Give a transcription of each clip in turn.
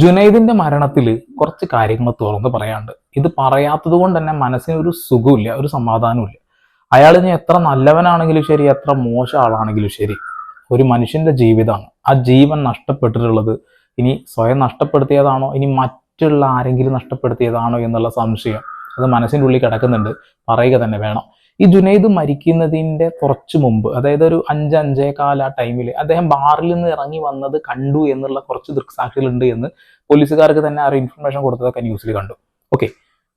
ജുനൈദിന്റെ മരണത്തിൽ കുറച്ച് കാര്യങ്ങൾ തുറന്ന് പറയാണ്ട് ഇത് പറയാത്തത് കൊണ്ട് തന്നെ മനസ്സിന് ഒരു സുഖമില്ല ഒരു സമാധാനമില്ല അയാൾ ഇനി എത്ര നല്ലവനാണെങ്കിലും ശരി എത്ര മോശം ആളാണെങ്കിലും ശരി ഒരു മനുഷ്യന്റെ ജീവിതമാണ്. ആ ജീവൻ നഷ്ടപ്പെട്ടിട്ടുള്ളത് ഇനി സ്വയം നഷ്ടപ്പെടുത്തിയതാണോ ഇനി മറ്റുള്ള ആരെങ്കിലും നഷ്ടപ്പെടുത്തിയതാണോ എന്നുള്ള സംശയം അത് മനസ്സിന്റെ ഉള്ളിൽ കിടക്കുന്നുണ്ട്. പറയുക തന്നെ വേണം. ഈ ജുനൈദ് മരിക്കുന്നതിന്റെ കുറച്ച് മുമ്പ് അതായത് ഒരു അഞ്ച് അഞ്ചേകാൽ ആ ടൈമിൽ അദ്ദേഹം ബാറിൽ നിന്ന് ഇറങ്ങി വന്നത് കണ്ടു എന്നുള്ള കുറച്ച് ദൃക്സാക്ഷികളുണ്ട് എന്ന് പോലീസുകാർക്ക് തന്നെ ആ ഇൻഫർമേഷൻ കൊടുത്തതൊക്കെ ന്യൂസിൽ കണ്ടു. ഓക്കെ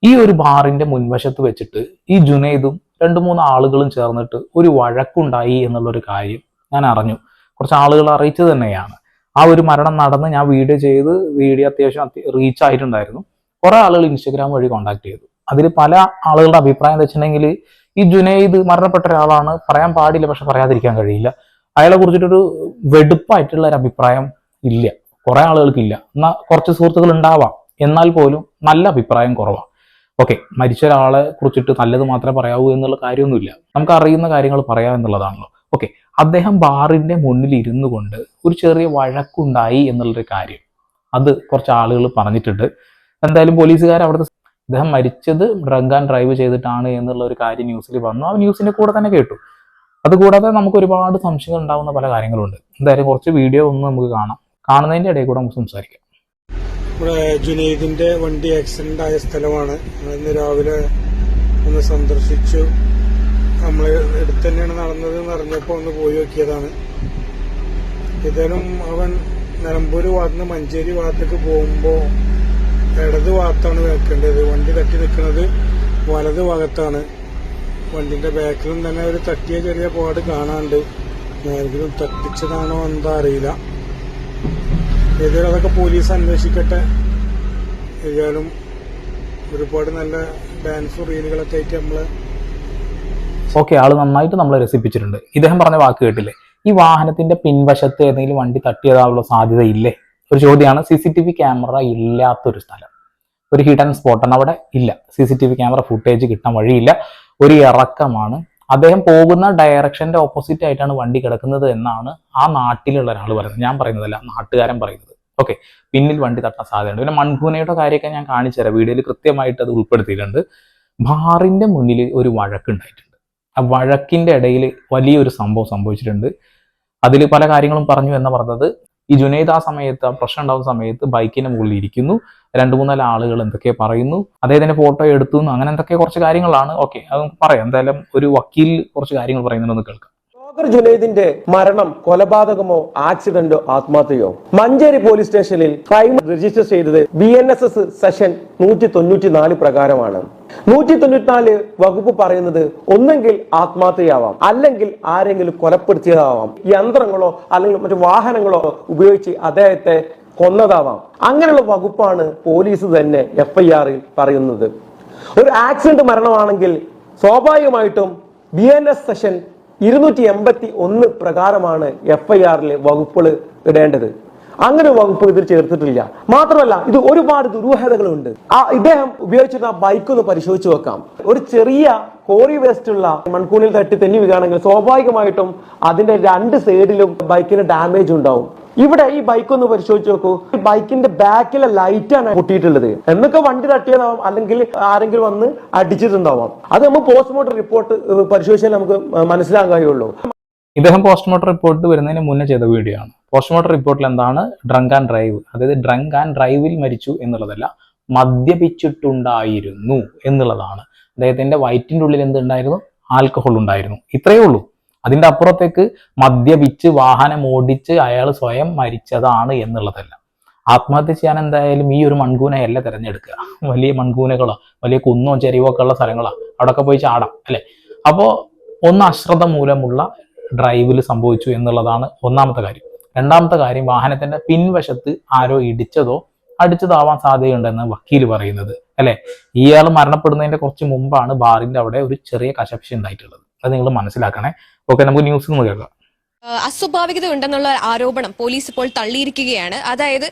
ഈ ഒരു ബാറിന്റെ മുൻവശത്ത് വെച്ചിട്ട് ഈ ജുനൈദും രണ്ട് മൂന്ന് ആളുകളും ചേർന്നിട്ട് ഒരു വഴക്കുണ്ടായി എന്നുള്ളൊരു കാര്യം ഞാൻ അറിഞ്ഞു. കുറച്ച് ആളുകൾ അറിയിച്ചത് തന്നെയാണ്. ആ ഒരു മരണം നടന്ന് ഞാൻ വീഡിയോ ചെയ്ത് വീഡിയോ അത്യാവശ്യം റീച്ച് ആയിട്ടുണ്ടായിരുന്നു. കുറെ ആളുകൾ ഇൻസ്റ്റഗ്രാം വഴി കോൺടാക്ട് ചെയ്തു. അതിൽ പല ആളുകളുടെ അഭിപ്രായം എന്ന് വെച്ചിട്ടുണ്ടെങ്കിൽ ഈ ജുനൈദ് മരണപ്പെട്ട ഒരാളാണ്. പറയാൻ പാടില്ല പക്ഷെ പറയാതിരിക്കാൻ കഴിയില്ല. അയാളെ കുറിച്ചിട്ടൊരു വെടുപ്പായിട്ടുള്ള ഒരു അഭിപ്രായം ഇല്ല. കുറെ ആളുകൾക്കില്ല എന്നാൽ കുറച്ച് സുഹൃത്തുക്കൾ ഉണ്ടാവാം. എന്നാൽ പോലും നല്ല അഭിപ്രായം കുറവാണ്. ഓക്കെ മരിച്ച ഒരാളെ കുറിച്ചിട്ട് നല്ലത് മാത്രമേ പറയാവൂ എന്നുള്ള കാര്യമൊന്നുമില്ല. നമുക്ക് അറിയുന്ന കാര്യങ്ങൾ പറയാം എന്നുള്ളതാണല്ലോ. ഓക്കെ അദ്ദേഹം ബാറിന്റെ മുന്നിൽ ഇരുന്നു കൊണ്ട് ഒരു ചെറിയ വഴക്കുണ്ടായി എന്നുള്ളൊരു കാര്യം. അത് കുറച്ച് ആളുകൾ പറഞ്ഞിട്ടുണ്ട്. എന്തായാലും പോലീസുകാർ അവിടുത്തെ അദ്ദേഹം മരിച്ചത് ഡ്രങ്ക് ആൻഡ് ഡ്രൈവ് ചെയ്തിട്ടാണ് എന്നുള്ള ഒരു കാര്യം ന്യൂസിൽ വന്നു. ആ ന്യൂസിന്റെ കൂടെ തന്നെ കേട്ടു. അതുകൂടാതെ നമുക്ക് ഒരുപാട് സംശയങ്ങൾ ഉണ്ടാവുന്ന പല കാര്യങ്ങളുണ്ട്. എന്തായാലും കുറച്ച് വീഡിയോ ഒന്ന് നമുക്ക് കാണാം. കാണുന്നതിന്റെ ഇടയിൽ കൂടെ നമുക്ക് സംസാരിക്കാം. നമ്മുടെ ജുനീദിന്റെ വണ്ടി ആക്സിഡന്റ് ആയ സ്ഥലമാണ്. ഇന്ന് രാവിലെ ഒന്ന് സന്ദർശിച്ചു. നമ്മൾ അടുത്ത് തന്നെയാണ് നടന്നത് എന്ന് അറിഞ്ഞപ്പോൾ ഒന്ന് പോയി നോക്കിയതാണ്. ഏതായാലും അവൻ നിലമ്പൂർ ഭാഗത്തുനിന്ന് മഞ്ചേരി ഭാഗത്തേക്ക് പോകുമ്പോൾ ഇടത് ഭാഗത്താണ് നിൽക്കേണ്ടത് വണ്ടി തട്ടി നിൽക്കുന്നത് വലത് ഭാഗത്താണ്. വണ്ടിന്റെ ബാക്കിലും തന്നെ ഒരു തട്ടിയ ചെറിയ പാട് കാണാണ്ട് ആരെങ്കിലും തട്ടിച്ചതാണോ എന്താ അറിയില്ല. ഏതായാലും അതൊക്കെ പോലീസ് അന്വേഷിക്കട്ടെ. ഏതായാലും ഒരുപാട് നല്ല ഡാൻസ് റീലുകളൊക്കെ ആയിട്ട് നമ്മൾ ഓക്കെ ആൾ നന്നായിട്ട് നമ്മളെ രസിപ്പിച്ചിട്ടുണ്ട്. ഇദ്ദേഹം പറഞ്ഞ വാക്ക് കേട്ടില്ലേ? ഈ വാഹനത്തിന്റെ പിൻവശത്ത് ഏതെങ്കിലും വണ്ടി തട്ടിയതാവുള്ള സാധ്യത ഇല്ലേ ഒരു ചോദ്യമാണ്. C C T V camera ഇല്ലാത്തൊരു സ്ഥലം. ഒരു ഹിഡൻ സ്പോട്ടാണ് അവിടെ ഇല്ല. C C T V camera footage കിട്ടാൻ വഴിയില്ല. ഒരു ഇറക്കമാണ്. അദ്ദേഹം പോകുന്ന ഡയറക്ഷന്റെ ഓപ്പോസിറ്റ് ആയിട്ടാണ് വണ്ടി കിടക്കുന്നത് എന്നാണ് ആ നാട്ടിലുള്ള ഒരാൾ പറയുന്നത്. ഞാൻ പറയുന്നതല്ല നാട്ടുകാരൻ പറയുന്നത്. ഓക്കെ പിന്നിൽ വണ്ടി തട്ടാൻ സാധ്യതയുണ്ട്. പിന്നെ മൺഭൂനയുടെ കാര്യമൊക്കെ ഞാൻ കാണിച്ചു തരാം. വീഡിയോയിൽ കൃത്യമായിട്ട് അത് ഉൾപ്പെടുത്തിയിട്ടുണ്ട്. ബാറിന്റെ മുന്നിൽ ഒരു വഴക്കുണ്ടായിട്ടുണ്ട് ആ വഴക്കിന്റെ ഇടയിൽ വലിയൊരു സംഭവം സംഭവിച്ചിട്ടുണ്ട്. അതിൽ പല കാര്യങ്ങളും പറഞ്ഞു എന്ന് പറഞ്ഞത് ഈ ജുനൈദ് ആ സമയത്ത് പ്രശ്നം ഉണ്ടാകുന്ന സമയത്ത് ബൈക്കിന്റെ മുകളിൽ ഇരിക്കുന്നു. രണ്ടു മൂന്നാൽ ആളുകൾ എന്തൊക്കെ പറയുന്നു അദ്ദേഹത്തിന്റെ ഫോട്ടോ എടുത്തു അങ്ങനെ എന്തൊക്കെ കുറച്ച് കാര്യങ്ങളാണ്. ഓക്കെ അത് പറയാം. എന്തായാലും ഒരു വക്കീൽ കുറച്ച് കാര്യങ്ങൾ പറയുന്നുണ്ടെന്ന് കേൾക്കാം. ബ്ലോഗർ ജുനൈദിന്റെ മരണം കൊലപാതകമോ ആക്സിഡന്റോ ആത്മഹത്യയോ? മഞ്ചേരി പോലീസ് സ്റ്റേഷനിൽ ക്രൈം രജിസ്റ്റർ ചെയ്തത് B N S S section നൂറ്റി തൊണ്ണൂറ്റി നാല് പ്രകാരമാണ്. നൂറ്റി തൊണ്ണൂറ്റിനാല് വകുപ്പ് പറയുന്നത് ഒന്നെങ്കിൽ ആത്മഹത്യയാവാം അല്ലെങ്കിൽ ആരെങ്കിലും കൊലപ്പെടുത്തിയതാവാം. യന്ത്രങ്ങളോ അല്ലെങ്കിൽ മറ്റു വാഹനങ്ങളോ ഉപയോഗിച്ച് അദ്ദേഹത്തെ കൊന്നതാവാം. അങ്ങനെയുള്ള വകുപ്പാണ് പോലീസ് തന്നെ എഫ് ഐ ആറിൽ പറയുന്നത്. ഒരു ആക്സിഡന്റ് മരണമാണെങ്കിൽ സ്വാഭാവികമായിട്ടും ബി എൻ എസ് സെഷൻ ഇരുന്നൂറ്റി എൺപത്തി ഒന്ന് പ്രകാരമാണ് എഫ് ഐ ആറിലെ വകുപ്പുകൾ ഇടേണ്ടത്. അങ്ങനെ വകുപ്പ് ഇതിൽ ചേർത്തിട്ടില്ല. മാത്രമല്ല ഇത് ഒരുപാട് ദുരൂഹതകളുണ്ട്. ആ ഇദ്ദേഹം ഉപയോഗിച്ചിരുന്ന ബൈക്ക് ഒന്ന് പരിശോധിച്ചു വെക്കാം ഒരു ചെറിയ കോറി വേസ്റ്റ് ഉള്ള മൺകൂണിൽ തട്ടി തെന്നി വീഴുകയാണെങ്കിൽ സ്വാഭാവികമായിട്ടും അതിന്റെ രണ്ട് സൈഡിലും ബൈക്കിന് ഡാമേജ് ഉണ്ടാവും. ഇവിടെ ഈ ബൈക്ക് ഒന്ന് പരിശോധിച്ച് നോക്കൂ. ബൈക്കിന്റെ ബാക്കിലെ ലൈറ്റ് ആണ് പൊട്ടിയിട്ടുള്ളത്. എന്നൊക്കെ വണ്ടി തട്ടിയതാവാം അല്ലെങ്കിൽ ആരെങ്കിലും വന്ന് അടിച്ചിട്ടുണ്ടാവാം. അത് നമ്മൾ പോസ്റ്റ്മോർട്ടം റിപ്പോർട്ട് പരിശോധിച്ചാൽ നമുക്ക് മനസ്സിലാകാൻ കഴിയുള്ളൂ. ഇദ്ദേഹം പോസ്റ്റ്മോർട്ടം റിപ്പോർട്ട് വരുന്നതിന് മുന്നേ ചെയ്ത വീഡിയോ ആണ്. പോസ്റ്റ്മോർട്ടം റിപ്പോർട്ടിൽ എന്താണ്? ഡ്രങ്ക് ആൻഡ് ഡ്രൈവ് അതായത് ഡ്രങ്ക് ആൻഡ് ഡ്രൈവിൽ മരിച്ചു എന്നുള്ളതല്ല മദ്യപിച്ചിട്ടുണ്ടായിരുന്നു എന്നുള്ളതാണ്. അദ്ദേഹത്തിന്റെ വയറ്റിന്റെ ഉള്ളിൽ എന്തുണ്ടായിരുന്നു? ആൽക്കഹോൾ ഉണ്ടായിരുന്നു. ഇത്രയേ ഉള്ളൂ. അതിന്റെ അപ്പുറത്തേക്ക് മദ്യപിച്ച് വാഹനം ഓടിച്ച് അയാൾ സ്വയം മരിച്ചതാണ് എന്നുള്ളതല്ല. ആത്മഹത്യ ചെയ്യാൻ എന്തായാലും ഈ ഒരു മൺകൂനയല്ല തിരഞ്ഞെടുക്കുക? വലിയ മൺകൂനകളോ വലിയ കുന്നോ ചെരിവോ ഒക്കെ ഉള്ള സ്ഥലങ്ങളോ അവിടെയൊക്കെ പോയി ചാടാം അല്ലെ? അപ്പോൾ ഒന്ന് അശ്രദ്ധ മൂലമുള്ള ഡ്രൈവിൽ സംഭവിച്ചു എന്നുള്ളതാണ് ഒന്നാമത്തെ കാര്യം. രണ്ടാമത്തെ കാര്യം വാഹനത്തിന്റെ പിൻവശത്ത് ആരോ ഇടിച്ചതോ അടിച്ചതാവാൻ സാധ്യതയുണ്ടെന്ന് വക്കീൽ പറയുന്നത് അല്ലെ? ഇയാൾ മരണപ്പെടുന്നതിന്റെ കുറച്ച് മുമ്പാണ് ബാറിന്റെ അവിടെ ഒരു ചെറിയ കശപ്ഷ ഉണ്ടായിട്ടുള്ളത്. അത് നിങ്ങൾ മനസ്സിലാക്കണേ. ഓക്കെ നമുക്ക് ന്യൂസ് ഒന്ന് കേൾക്കാം. അസ്വാഭാവികത ഉണ്ടെന്നുള്ള ആരോപണം പോലീസ് ഇപ്പോൾ തള്ളിയിരിക്കുകയാണ്. അതായത്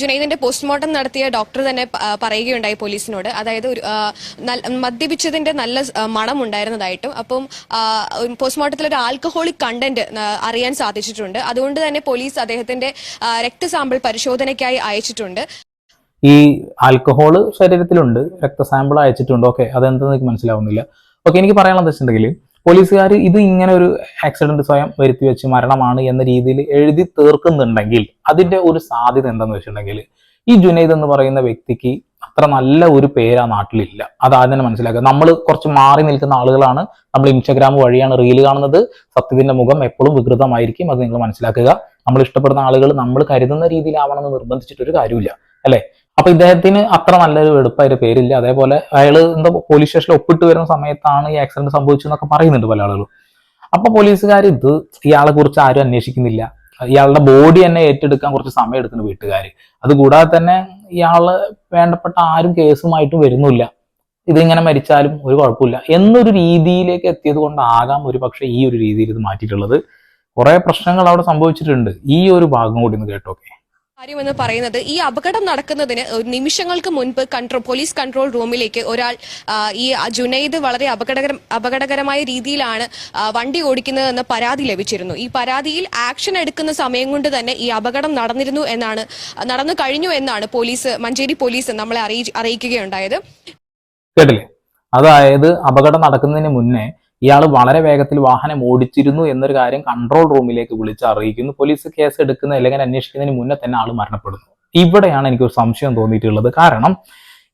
ജുനൈദിന്റെ പോസ്റ്റ്മോർട്ടം നടത്തിയ ഡോക്ടർ തന്നെ പറയുകയുണ്ടായി പോലീസിനോട്. അതായത് ഒരു മദ്യപിച്ചതിന്റെ നല്ല മണം ഉണ്ടായിരുന്നതായിട്ടും അപ്പം പോസ്റ്റ്മോർട്ടത്തിൽ ഒരു ആൽക്കഹോളിക് കണ്ടന്റ് അറിയാൻ സാധിച്ചിട്ടുണ്ട്. അതുകൊണ്ട് തന്നെ പോലീസ് അദ്ദേഹത്തിന്റെ രക്തസാമ്പിൾ പരിശോധനയ്ക്കായി അയച്ചിട്ടുണ്ട്. ഈ ആൽക്കഹോൾ ശരീരത്തിലുണ്ട് രക്തസാമ്പിൾ അയച്ചിട്ടുണ്ട്. ഓക്കെ അതെന്തെന്ന് എനിക്ക് മനസ്സിലാവുന്നില്ല. ഓക്കെ എനിക്ക് പറയാനുള്ള വെച്ചിട്ടുണ്ടെങ്കിൽ പോലീസുകാർ ഇത് ഇങ്ങനെ ഒരു ആക്സിഡന്റ് സ്വയം വരുത്തി വെച്ച് മരണമാണ് എന്ന രീതിയിൽ എഴുതി തീർക്കുന്നുണ്ടെങ്കിൽ അതിന്റെ ഒരു സാധ്യത എന്താന്ന് വെച്ചിട്ടുണ്ടെങ്കിൽ ഈ ജുനൈദ് എന്ന് പറയുന്ന വ്യക്തിക്ക് അത്ര നല്ല ഒരു പേര് ആ നാട്ടിലില്ല. അത് ആദ്യം തന്നെ മനസ്സിലാക്കുക. നമ്മൾ കുറച്ച് മാറി നിൽക്കുന്ന ആളുകളാണ്. നമ്മൾ ഇൻസ്റ്റാഗ്രാം വഴിയാണ് റീൽ കാണുന്നത്. സത്യത്തിന്റെ മുഖം എപ്പോഴും വികൃതമായിരിക്കും. അത് നിങ്ങൾ മനസ്സിലാക്കുക. നമ്മൾ ഇഷ്ടപ്പെടുന്ന ആളുകൾ നമ്മൾ കരുതുന്ന രീതിയിലാവണമെന്ന് നിർബന്ധിച്ചിട്ടൊരു കാര്യമില്ല. അല്ലെ? അപ്പൊ ഇദ്ദേഹത്തിന് അത്ര നല്ലൊരു വെടുപ്പായ പേരില്ല. അതേപോലെ അയാൾ എന്താ പോലീസ് സ്റ്റേഷനിൽ ഒപ്പിട്ട് വരുന്ന സമയത്താണ് ഈ ആക്സിഡന്റ് സംഭവിച്ചതെന്നൊക്കെ പറയുന്നുണ്ട് പല ആളുകളും. അപ്പൊ പോലീസുകാർ ഇത് ഇയാളെ കുറിച്ച് ആരും അന്വേഷിക്കുന്നില്ല. ഇയാളുടെ ബോഡി തന്നെ ഏറ്റെടുക്കാൻ കുറച്ച് സമയം എടുക്കുന്നു വീട്ടുകാർ അതുകൂടാതെ തന്നെ ഇയാൾ വേണ്ടപ്പെട്ട ആരും കേസുമായിട്ടും വരുന്നില്ല. ഇതിങ്ങനെ മരിച്ചാലും ഒരു കുഴപ്പമില്ല. എന്നൊരു രീതിയിലേക്ക് എത്തിയത് കൊണ്ടാകാം ഒരു പക്ഷേ ഈ ഒരു രീതിയിൽ ഇത് മാറ്റിയിട്ടുള്ളത്. കുറെ പ്രശ്നങ്ങൾ അവിടെ സംഭവിച്ചിട്ടുണ്ട്. ഈ ഒരു ഭാഗം കൂടി ഒന്ന് കേട്ടോക്കെ. കാര്യമെന്ന് പറയുന്നത് ഈ അപകടം നടക്കുന്നതിന് നിമിഷങ്ങൾക്ക് മുൻപ് കൺട്രോൾ പോലീസ് കൺട്രോൾ റൂമിലേക്ക് ഒരാൾ ഈ ജുനൈദ് വളരെ അപകടകര അപകടകരമായ രീതിയിലാണ് വണ്ടി ഓടിക്കുന്നതെന്ന് പരാതി ലഭിച്ചിരുന്നു. ഈ പരാതിയിൽ ആക്ഷൻ എടുക്കുന്ന സമയം കൊണ്ട് തന്നെ ഈ അപകടം നടന്നിരുന്നു എന്നാണ് നടന്നു കഴിഞ്ഞു എന്നാണ് പോലീസ് മഞ്ചേരി പോലീസ് നമ്മളെ അറിയി അറിയിക്കുകയുണ്ടായത്. കേട്ടില്ലേ? അതായത് അപകടം നടക്കുന്നതിന് മുന്നേ ഇയാൾ വളരെ വേഗത്തിൽ വാഹനം ഓടിച്ചിരുന്നു എന്നൊരു കാര്യം കൺട്രോൾ റൂമിലേക്ക് വിളിച്ച് അറിയിക്കുന്നു. പോലീസ് കേസ് എടുക്കുന്ന അല്ലെങ്കിൽ അന്വേഷിക്കുന്നതിന് മുന്നേ തന്നെ ആൾ മരണപ്പെടുന്നു. ഇവിടെയാണ് എനിക്കൊരു സംശയം തോന്നിയിട്ടുള്ളത്. കാരണം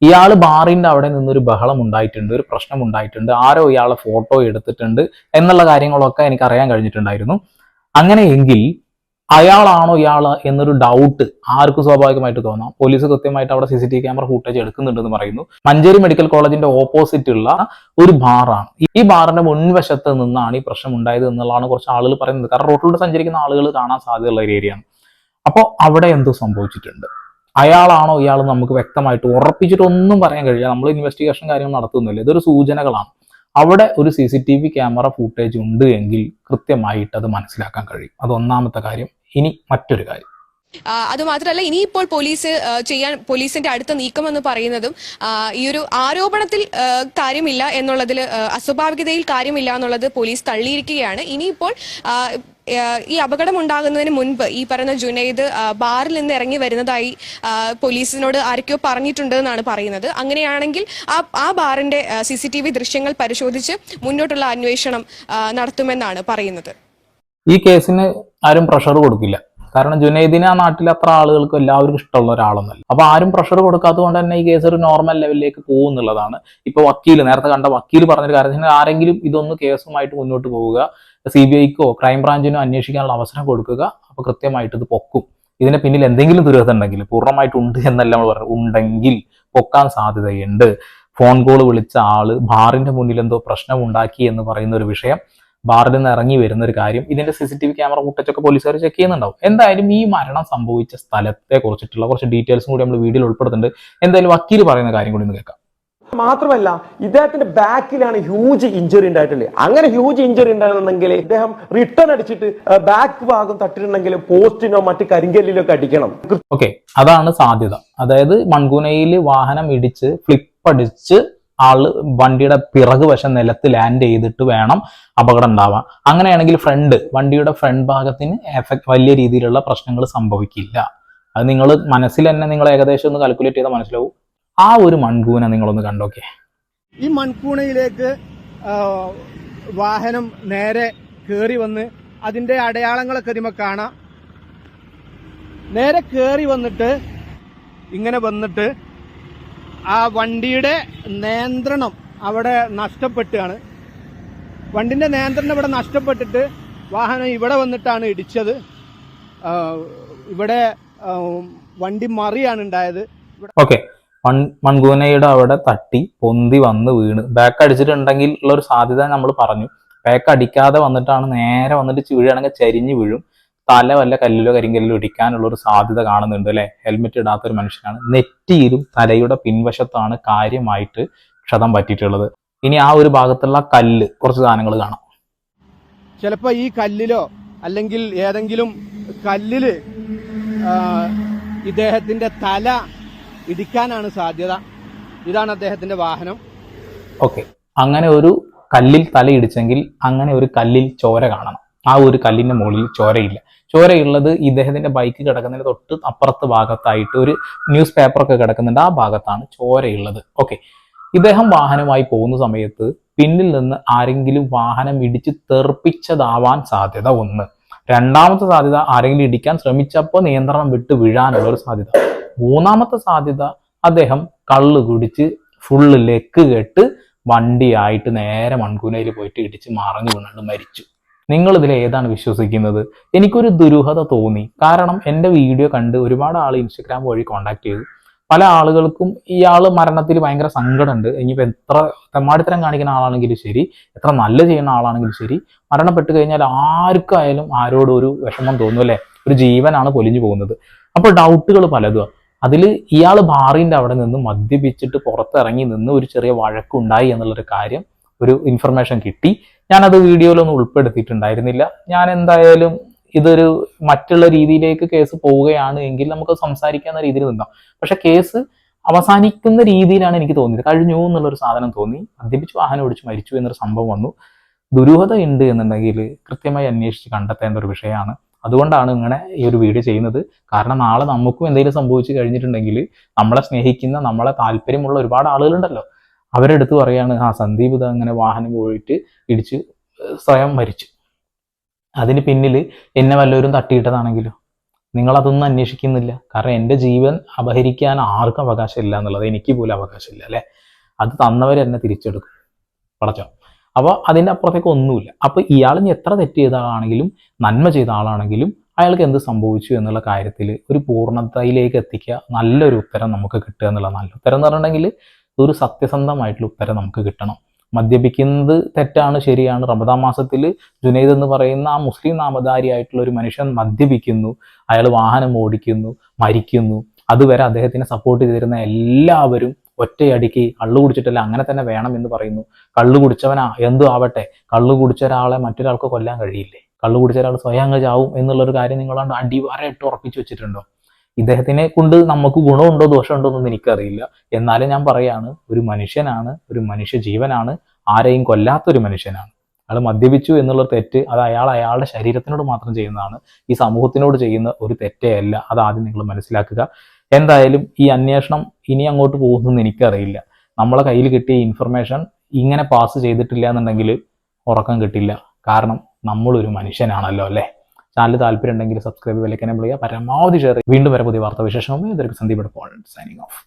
ഇയാൾ ബാറിന്റെ അവിടെ നിന്നൊരു ബഹളം ഉണ്ടായിട്ടുണ്ട് ഒരു പ്രശ്നം ഉണ്ടായിട്ടുണ്ട് ആരോ ഇയാളെ ഫോട്ടോ എടുത്തിട്ടുണ്ട് എന്നുള്ള കാര്യങ്ങളൊക്കെ എനിക്ക് അറിയാൻ കഴിഞ്ഞിട്ടുണ്ടായിരുന്നു. അങ്ങനെയെങ്കിൽ അയാളാണോ ഇയാൾ എന്നൊരു ഡൗട്ട് ആർക്കും സ്വാഭാവികമായിട്ട് തോന്നാം. പോലീസ് കൃത്യമായിട്ട് അവിടെ C C T camera footage എടുക്കുന്നുണ്ടെന്ന് പറയുന്നു. മഞ്ചേരി മെഡിക്കൽ കോളേജിന്റെ ഓപ്പോസിറ്റ് ഉള്ള ഒരു ബാറാണ് ഈ ബാറിന്റെ മുൻവശത്ത് നിന്നാണ് ഈ പ്രശ്നം ഉണ്ടായത് എന്നുള്ളതാണ് കുറച്ച് ആളുകൾ പറയുന്നത്. കാരണം റോഡിലൂടെ സഞ്ചരിക്കുന്ന ആളുകൾ കാണാൻ സാധ്യതയുള്ള ഒരു ഏരിയയാണ് അപ്പോൾ അവിടെ എന്തോ സംഭവിച്ചിട്ടുണ്ട്. അയാളാണോ ഇയാൾ നമുക്ക് വ്യക്തമായിട്ട് ഉറപ്പിച്ചിട്ട് ഒന്നും പറയാൻ കഴിയില്ല. നമ്മൾ ഇൻവെസ്റ്റിഗേഷൻ കാര്യങ്ങൾ നടത്തുന്നില്ല. ഇതൊരു സൂചനകളാണ്. അവിടെ ഒരു C C T V camera footage ഉണ്ട് എങ്കിൽ കൃത്യമായിട്ട് അത് മനസ്സിലാക്കാൻ കഴിയും. അത് ഒന്നാമത്തെ കാര്യം. ഇനി മറ്റൊരു കാര്യം. അത് അതുമാത്രമല്ല ഇനിയിപ്പോൾ പോലീസ് ചെയ്യാൻ പോലീസിന്റെ അടുത്ത നീക്കം എന്ന് പറയുന്നതും ഈ ഒരു ആരോപണത്തിൽ കാര്യമില്ല എന്നുള്ളതിൽ അസ്വാഭാവികതയിൽ കാര്യമില്ല എന്നുള്ളത് പോലീസ് തള്ളിയിരിക്കുകയാണ്. ഇനിയിപ്പോൾ ഈ അപകടം ഉണ്ടാകുന്നതിന് മുൻപ് ഈ പറഞ്ഞ ജുനൈദ് ബാറിൽ നിന്ന് ഇറങ്ങി വരുന്നതായി പോലീസിനോട് ആരൊക്കെയോ പറഞ്ഞിട്ടുണ്ട് എന്നാണ് പറയുന്നത്. അങ്ങനെയാണെങ്കിൽ ആ ആ ബാറിന്റെ സി സി ടി വി ദൃശ്യങ്ങൾ പരിശോധിച്ച് മുന്നോട്ടുള്ള അന്വേഷണം നടത്തുമെന്നാണ് പറയുന്നത്. ഈ കേസിന് ആരും പ്രഷർ കൊടുക്കില്ല. കാരണം ജുനൈദിനെ ആ നാട്ടിൽ അത്ര ആളുകൾക്ക് എല്ലാവർക്കും ഇഷ്ടമുള്ള ഒരാളൊന്നല്ല അപ്പൊ ആരും പ്രഷർ കൊടുക്കാത്തത് കൊണ്ട് തന്നെ ഈ കേസ് ഒരു നോർമൽ ലെവലിലേക്ക് പോകും എന്നുള്ളതാണ് ഇപ്പൊ വക്കീൽ നേരത്തെ കണ്ട വക്കീൽ പറഞ്ഞൊരു കാര്യത്തിന് ആരെങ്കിലും ഇതൊന്ന് കേസുമായിട്ട് മുന്നോട്ട് പോവുക സി ബി ഐക്കോ ക്രൈംബ്രാഞ്ചിനോ അന്വേഷിക്കാനുള്ള അവസരം കൊടുക്കുക അപ്പൊ കൃത്യമായിട്ട് ഇത് പൊക്കും. ഇതിന് പിന്നിൽ എന്തെങ്കിലും ദുരൂഹത ഉണ്ടെങ്കിൽ പൂർണമായിട്ട് ഉണ്ട് എന്നല്ല നമ്മൾ പറഞ്ഞു ഉണ്ടെങ്കിൽ പൊക്കാൻ സാധ്യതയുണ്ട്. ഫോൺ കോൾ വിളിച്ച ആൾ ബാറിന്റെ മുന്നിൽ എന്തോ പ്രശ്നം ഉണ്ടാക്കി എന്ന് പറയുന്ന ഒരു വിഷയം ബാറിൽ നിന്ന് ഇറങ്ങി വരുന്ന ഒരു കാര്യം. ഇതിന്റെ C C T V camera ഫുട്ടേജൊക്കെ പോലീസുകാർ ചെക്ക് ചെയ്യുന്നുണ്ടാവും. എന്തായാലും ഈ മരണം സംഭവിച്ച സ്ഥലത്തെ കുറിച്ചിട്ടുള്ള കുറച്ച് ഡീറ്റെയിൽസും കൂടി നമ്മൾ വീഡിയോയിൽ ഉൾപ്പെടുത്തുന്നുണ്ട്. എന്തായാലും വക്കീൽ പറയുന്ന കാര്യം കൂടി ഒന്ന് കേൾക്കാം. മാത്രമല്ല ഇദ്ദേഹത്തിന്റെ ബാക്കിലാണ് ഹ്യൂജ് ഇഞ്ചുറി ഉണ്ടായിട്ടുള്ളത്. അങ്ങനെ ഹ്യൂജ് ഇഞ്ചുറി ഉണ്ടായിരുന്നെങ്കിൽ ഇദ്ദേഹം റിട്ടേൺ അടിച്ചിട്ട് ബാക്ക് ഭാഗം തട്ടിട്ടുണ്ടെങ്കിൽ പോസ്റ്റിനോ മറ്റു കരിങ്കല്ലിലോ ഒക്കെ അടിക്കണം. ഓക്കെ അതാണ് സാധ്യത. അതായത് മൺകുനയിൽ വാഹനം ഇടിച്ച് ഫ്ലിപ്പ് അടിച്ച് ആൾ വണ്ടിയുടെ പിറക് വശം നിലത്ത് ലാൻഡ് ചെയ്തിട്ട് വേണം അപകടം ഉണ്ടാവാൻ. അങ്ങനെയാണെങ്കിൽ ഫ്രണ്ട് വണ്ടിയുടെ ഫ്രണ്ട് ഭാഗത്തിന് എഫക്ട് വലിയ രീതിയിലുള്ള പ്രശ്നങ്ങൾ സംഭവിക്കില്ല. അത് നിങ്ങൾ മനസ്സിൽ തന്നെ നിങ്ങൾ ഏകദേശം ഒന്ന് കാൽക്കുലേറ്റ് ചെയ്താൽ മനസ്സിലാവും. ആ ഒരു മൺകൂന നിങ്ങളൊന്ന് കണ്ടോക്കെ. ഈ മൺകൂണയിലേക്ക് വാഹനം നേരെ കയറി വന്ന് അതിന്റെ അടയാളങ്ങളൊക്കെ ഇതിമ കാണാം. നേരെ കയറി വന്നിട്ട് ഇങ്ങനെ വന്നിട്ട് ആ വണ്ടിയുടെ നിയന്ത്രണം അവിടെ നഷ്ടപ്പെട്ടാണ്. വണ്ടിന്റെ നിയന്ത്രണം ഇവിടെ നഷ്ടപ്പെട്ടിട്ട് വാഹനം ഇവിടെ വന്നിട്ടാണ് ഇടിച്ചത്. ഇവിടെ വണ്ടി മറിയാണ് ഉണ്ടായത്. ഓക്കെ. മൺ മൺകൂനയുടെ അവിടെ തട്ടി പൊന്തി വന്ന് വീണ്. ബാക്ക് അടിച്ചിട്ടുണ്ടെങ്കിൽ ഉള്ള ഒരു സാധ്യത നമ്മൾ പറഞ്ഞു. ബാക്ക് അടിക്കാതെ വന്നിട്ടാണ് നേരെ വന്നിട്ട് വീഴുകയാണെങ്കിൽ ചരിഞ്ഞ് വീഴും. തല വല്ല കല്ലിലോ കരിങ്കല്ലിലോ ഇടിക്കാനുള്ള ഒരു സാധ്യത കാണുന്നുണ്ട് അല്ലെ? ഹെൽമെറ്റ് ഇടാത്ത ഒരു മനുഷ്യനാണ്. നെറ്റിയിലും തലയുടെ പിൻവശത്താണ് കാര്യമായിട്ട് ക്ഷതം പറ്റിയിട്ടുള്ളത്. ഇനി ആ ഒരു ഭാഗത്തുള്ള കല്ല് കുറച്ച് സാധനങ്ങൾ കാണാം. ചിലപ്പോ ഈ കല്ലിലോ അല്ലെങ്കിൽ ഏതെങ്കിലും കല്ലിൽ ഇദ്ദേഹത്തിന്റെ തല ഇടിക്കാനാണ് സാധ്യത. ഇതാണ് അദ്ദേഹത്തിന്റെ വാഹനം. ഓക്കെ അങ്ങനെ ഒരു കല്ലിൽ തല ഇടിച്ചെങ്കിൽ അങ്ങനെ ഒരു കല്ലിൽ ചോര കാണണം. ആ ഒരു കല്ലിന്റെ മുകളിൽ ചോരയില്ല. ചോരയുള്ളത് ഇദ്ദേഹത്തിന്റെ ബൈക്ക് കിടക്കുന്നതിന് തൊട്ട് അപ്പുറത്ത് ഭാഗത്തായിട്ട് ഒരു ന്യൂസ് പേപ്പറൊക്കെ കിടക്കുന്നുണ്ട്. ആ ഭാഗത്താണ് ചോരയുള്ളത്. ഓക്കെ ഇദ്ദേഹം വാഹനമായി പോകുന്ന സമയത്ത് പിന്നിൽ നിന്ന് ആരെങ്കിലും വാഹനം ഇടിച്ച് തെറിപ്പിച്ചതാവാൻ സാധ്യത ഒന്ന്. രണ്ടാമത്തെ സാധ്യത ആരെങ്കിലും ഇടിക്കാൻ ശ്രമിച്ചപ്പോൾ നിയന്ത്രണം വിട്ട് വീഴാനുള്ള ഒരു സാധ്യത. മൂന്നാമത്തെ സാധ്യത അദ്ദേഹം കള്ള് കുടിച്ച് ഫുള്ള് ലെക്ക് കെട്ട് വണ്ടിയായിട്ട് നേരെ മൺകുനയിൽ പോയിട്ട് ഇടിച്ച് മറഞ്ഞു വീണാണ്ട് മരിച്ചു. നിങ്ങൾ ഇതിൽ ഏതാണ് വിശ്വസിക്കുന്നത്? എനിക്കൊരു ദുരൂഹത തോന്നി. കാരണം എന്റെ വീഡിയോ കണ്ട് ഒരുപാട് ആൾ ഇൻസ്റ്റഗ്രാം വഴി കോണ്ടാക്ട് ചെയ്തു. പല ആളുകൾക്കും ഇയാൾ മരണത്തിൽ ഭയങ്കര സങ്കടമുണ്ട്. ഇനിയിപ്പോൾ എത്ര തെമ്മാടിത്തരം കാണിക്കുന്ന ആളാണെങ്കിലും ശരി എത്ര നല്ല ചെയ്യുന്ന ആളാണെങ്കിലും ശരി മരണപ്പെട്ട് കഴിഞ്ഞാൽ ആർക്കായാലും ആരോടും ഒരു വിഷമം തോന്നും അല്ലേ? ഒരു ജീവനാണ് പൊലിഞ്ഞു പോകുന്നത്. അപ്പോൾ ഡൗട്ടുകൾ പലതും അതിൽ ഇയാൾ ബാറിന്റെ അവിടെ നിന്ന് മദ്യപിച്ചിട്ട് പുറത്തിറങ്ങി നിന്ന് ഒരു ചെറിയ വഴക്കുണ്ടായി എന്നുള്ളൊരു കാര്യം ഒരു ഇൻഫർമേഷൻ കിട്ടി. ഞാനത് വീഡിയോയിലൊന്നും ഉൾപ്പെടുത്തിയിട്ടുണ്ടായിരുന്നില്ല. ഞാൻ എന്തായാലും ഇതൊരു മറ്റുള്ള രീതിയിലേക്ക് കേസ് പോവുകയാണ് എങ്കിൽ നമുക്ക് സംസാരിക്കാവുന്ന രീതിയിൽ നിന്നാം. പക്ഷെ കേസ് അവസാനിക്കുന്ന രീതിയിലാണ് എനിക്ക് തോന്നിയത്. കഴിഞ്ഞു എന്നുള്ളൊരു സാധനം തോന്നി. മദ്യപിച്ച് വാഹനം ഓടിച്ച് മരിച്ചു എന്നൊരു സംഭവം വന്നു. ദുരൂഹത ഉണ്ട് എന്നുണ്ടെങ്കിൽ കൃത്യമായി അന്വേഷിച്ച് കണ്ടെത്തേണ്ട ഒരു വിഷയമാണ്. അതുകൊണ്ടാണ് ഇങ്ങനെ ഈ ഒരു വീഡിയോ ചെയ്യുന്നത്. കാരണം നാളെ നമുക്കും എന്തെങ്കിലും സംഭവിച്ചു കഴിഞ്ഞിട്ടുണ്ടെങ്കിൽ നമ്മളെ സ്നേഹിക്കുന്ന നമ്മളെ താല്പര്യമുള്ള ഒരുപാട് ആളുകളുണ്ടല്ലോ. അവരെടുത്ത് പറയാണ് ആ സന്ദീപ് ഇത് അങ്ങനെ വാഹനം പോയിട്ട് ഇടിച്ച് സ്വയം മരിച്ചു. അതിന് പിന്നിൽ എന്നെ വല്ലവരും തട്ടിയിട്ടതാണെങ്കിലോ? നിങ്ങളതൊന്നും അന്വേഷിക്കുന്നില്ല. കാരണം എന്റെ ജീവൻ അപഹരിക്കാൻ ആർക്കും അവകാശമില്ല എന്നുള്ളത് എനിക്ക് പോലും അവകാശമില്ല അല്ലേ? അത് തന്നവർ എന്നെ തിരിച്ചെടുക്കും. പടച്ചോ അപ്പോൾ അതിന്റെ അപ്പുറത്തേക്ക് ഒന്നുമില്ല. അപ്പോൾ ഇയാൾ എത്ര തെറ്റ് ചെയ്ത ആളാണെങ്കിലും നന്മ ചെയ്ത ആളാണെങ്കിലും അയാൾക്ക് എന്ത് സംഭവിച്ചു എന്നുള്ള കാര്യത്തിൽ ഒരു പൂർണതയിലേക്ക് എത്തിക്കുക നല്ലൊരു ഉത്തരം നമുക്ക് കിട്ടുക എന്നുള്ള നല്ല ഉത്തരം എന്ന് പറഞ്ഞിട്ടുണ്ടെങ്കിൽ ഒരു സത്യസന്ധമായിട്ടുള്ള ഉത്തരം നമുക്ക് കിട്ടണം. മദ്യപിക്കുന്നത് തെറ്റാണ് ശരിയാണ്. റമദാ മാസത്തിൽ ജുനൈദ് എന്ന് പറയുന്ന ആ മുസ്ലിം നാമധാരിയായിട്ടുള്ള ഒരു മനുഷ്യൻ മദ്യപിക്കുന്നു അയാൾ വാഹനം ഓടിക്കുന്നു മരിക്കുന്നു. അതുവരെ അദ്ദേഹത്തിനെ സപ്പോർട്ട് ചെയ്തിരുന്ന എല്ലാവരും ഒറ്റയടിക്ക് കള്ളു കുടിച്ചിട്ടല്ല അങ്ങനെ തന്നെ വേണം എന്ന് പറയുന്നു. കള്ളു കുടിച്ചവനാ എന്തു ആവട്ടെ. കള്ളു കുടിച്ച ഒരാളെ മറ്റൊരാൾക്ക് കൊല്ലാൻ കഴിയില്ലേ? കള്ളു കുടിച്ച ഒരാൾ സ്വയം അങ്ങ് ചാവും എന്നുള്ളൊരു കാര്യം നിങ്ങളാണ്ട് അടിവാരമായിട്ട് ഉറപ്പിച്ചു വെച്ചിട്ടുണ്ടോ? ഇദ്ദേഹത്തിനെ കൊണ്ട് നമുക്ക് ഗുണമുണ്ടോ ദോഷമുണ്ടോ എന്നൊന്നും എനിക്കറിയില്ല. എന്നാലും ഞാൻ പറയാണ് ഒരു മനുഷ്യനാണ് ഒരു മനുഷ്യ ജീവനാണ് ആരെയും കൊല്ലാത്തൊരു മനുഷ്യനാണ്. അയാൾ മദ്യപിച്ചു എന്നുള്ള തെറ്റ് അത് അയാൾ അയാളുടെ ശരീരത്തിനോട് മാത്രം ചെയ്യുന്നതാണ്. ഈ സമൂഹത്തിനോട് ചെയ്യുന്ന ഒരു തെറ്റേ അല്ല. അത് ആദ്യം നിങ്ങൾ മനസ്സിലാക്കുക. എന്തായാലും ഈ അന്വേഷണം ഇനി അങ്ങോട്ട് പോകുന്നെന്ന് എനിക്കറിയില്ല. നമ്മളെ കയ്യിൽ കിട്ടിയ ഇൻഫർമേഷൻ ഇങ്ങനെ പാസ് ചെയ്തിട്ടില്ല എന്നുണ്ടെങ്കിൽ ഉറക്കം കിട്ടില്ല. കാരണം നമ്മളൊരു മനുഷ്യനാണല്ലോ അല്ലേ? ചാനൽ താല്പര്യം ഉണ്ടെങ്കിൽ സബ്സ്ക്രൈബ് വിലക്കനെ വിളിക്കുക പരമാവധി ഷെയർ വീണ്ടും വരെ പുതിയ വാർത്താ വിശേഷവുമായി ഇതൊരു സന്ദീപ് സൈനിങ് ഓഫ്